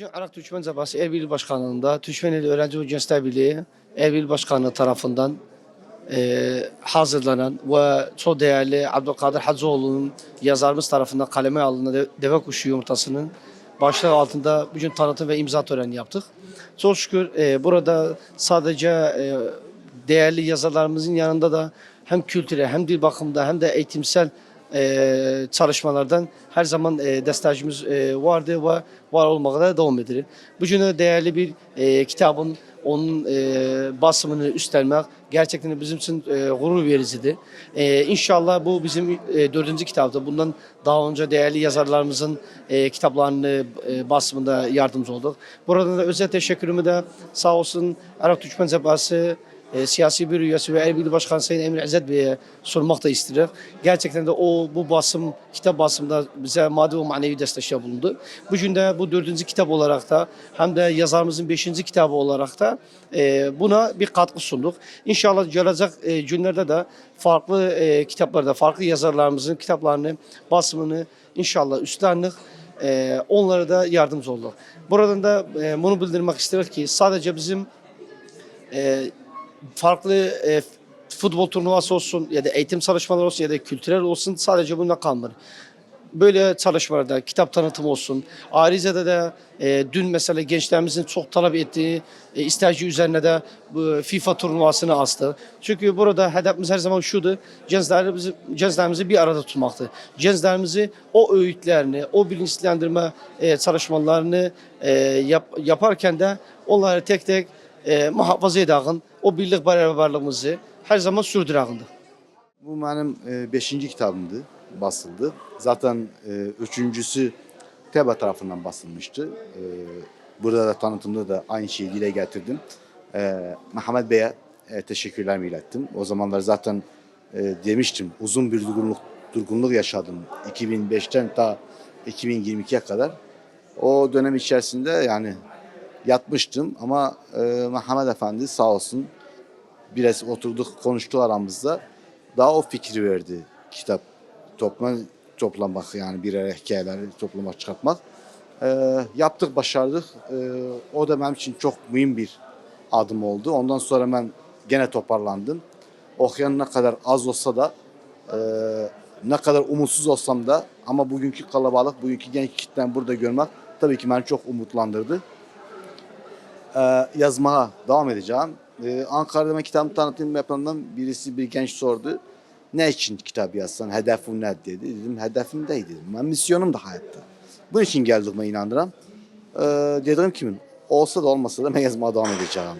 Bugün Irak Türkmen Cebası Erbil Başkanlığı'nda Türkmeneli Öğrenci ve Gençler Birliği Erbil Başkanlığı tarafından e, hazırlanan ve çok değerli Abdülkadir Hacıoğlu'nun yazarımız tarafından kaleme alınan de- deve kuşu yumurtasının başlığı altında bugün tanıtım ve imza töreni yaptık. Çok şükür e, burada sadece e, değerli yazarlarımızın yanında da hem kültüre hem dil bakımında hem de eğitimsel e, çalışmalardan her zaman e, destekçimiz e, vardı ve var olmaya da devam edilir. Bugün de değerli bir e, kitabın onun e, basımını üstlenmek gerçekten bizim için e, gurur vericidir. E, inşallah bu bizim e, dördüncü kitaptı. Bundan daha önce değerli yazarlarımızın e, kitaplarını e, basımında yardımcı olduk. Buradan da özel teşekkürümü de sağ olsun Arap Türkmen Cebası e, siyasi bir üyesi ve Erbil Başkanı Sayın Emir İzzet Bey'e sormak da istedik. Gerçekten de o bu basım, kitap basımında bize maddi ve manevi destekte bulundu. Bugün de bu dördüncü kitap olarak da hem de yazarımızın beşinci kitabı olarak da e, buna bir katkı sunduk. İnşallah gelecek e, günlerde de farklı e, kitaplarda, farklı yazarlarımızın kitaplarını, basımını inşallah üstlendik. E, onlara da yardımcı olduk. Buradan da e, bunu bildirmek istedik ki sadece bizim e, farklı e, futbol turnuvası olsun ya da eğitim çalışmaları olsun ya da kültürel olsun sadece bununla kalmır. Böyle çalışmalarda kitap tanıtımı olsun. Ayrıca de e, dün mesela gençlerimizin çok talep ettiği e, isterci üzerine de bu FIFA turnuvasını astı. Çünkü burada hedefimiz her zaman şudur. Gençlerimizi, gençlerimizi bir arada tutmaktı. Gençlerimizi o öğütlerini, o bilinçlendirme e, çalışmalarını e, yap, yaparken de onları tek tek e, muhafaza edağın, o birlik beraberliğimizi her zaman sürdürağındı. Bu benim e, beşinci kitabımdı, basıldı. Zaten e, üçüncüsü TEBA tarafından basılmıştı. E, burada da tanıtımda da aynı şeyi dile getirdim. E, Mehmet Bey'e e, teşekkürlerimi ilettim. O zamanlar zaten e, demiştim uzun bir durgunluk, durgunluk yaşadım. 2005'ten ta 2022'ye kadar. O dönem içerisinde yani yatmıştım ama e, Mehmet Efendi sağ olsun biraz oturduk konuştu aramızda. Daha o fikri verdi kitap topla, toplamak yani bir araya hikayeleri toplamak çıkartmak. Ee, yaptık başardık. Ee, o da benim için çok mühim bir adım oldu. Ondan sonra ben gene toparlandım. Okuyan kadar az olsa da e, ne kadar umutsuz olsam da ama bugünkü kalabalık, bugünkü genç kitlen burada görmek tabii ki beni çok umutlandırdı e, yazmaya devam edeceğim. E, Ankara'da ben kitabımı tanıtım yapandan birisi bir genç sordu. Ne için kitap yazsan, hedefin ne dedi. Dedim hedefim değil dedim. Ben misyonum da hayatta. Bunun için geldiğime inanırım. E, dediğim kimin? Olsa da olmasa da ben yazmaya devam edeceğim.